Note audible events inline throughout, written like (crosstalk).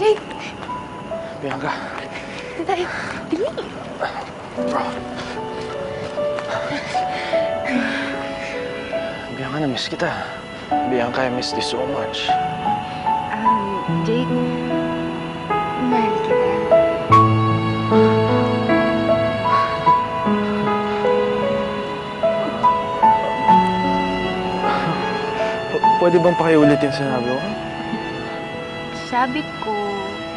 Bianca. Dito tayo. Dali. Bianca, na-miss kita. Bianca, I miss you so much. Um, Jake. Mahal kita. P- pwede bang pakiulit yung sinabi ko? Sabi ko,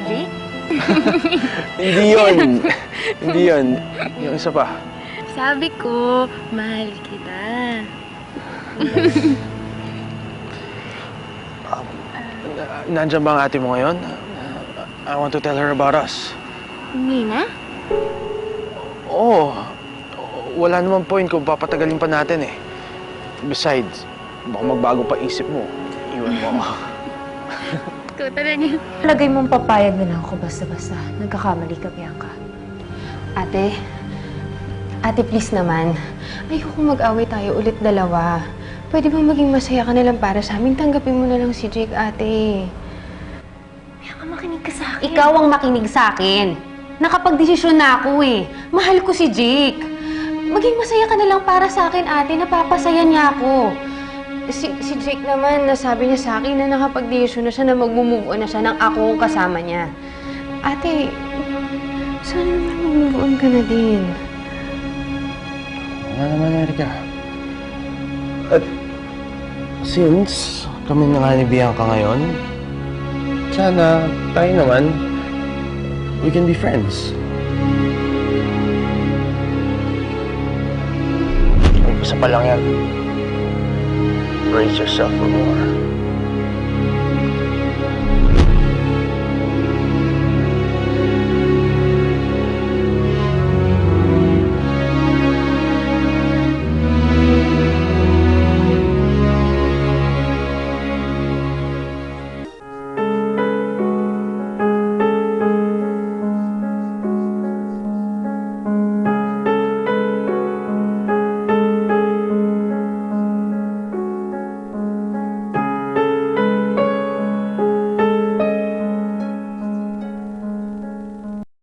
Jake? (laughs) Hindi yun. Hindi yun. Yung isa pa. Sabi ko, mahal kita. Na- Nandyan ba ang ate mo ngayon? I want to tell her about us. Nina? Oo. Wala namang point kung papatagalin pa natin eh. Besides, baka magbago pa isip mo. Iwan mo ako. (laughs) Ikaw talaga. Lagay mong papayag na lang ako basta-basta. Nagkakamali ka, Bianca. Ate, ate please naman. Ayoko mag-away tayo ulit dalawa. Pwede ba maging masaya ka na lang para sa amin? Tanggapin mo na lang si Jake, ate. Bianca, makinig ka sa akin. Ikaw ang makinig sa akin. Nakapag-desisyon na ako eh. Mahal ko si Jake. Maging masaya ka na lang para sa akin, ate. Napapasaya niya ako. Si, si Jake naman, nasabi niya sa akin na nakapag-desisyon na siya na mag-move on na siya nang ako ang kasama niya. Ate, sana naman mag-move on ka na din. Wala naman, Erika. At since kami na nga ni Bianca ngayon, sana tayo naman, we can be friends. Isa pa lang yan. brings yourself reward.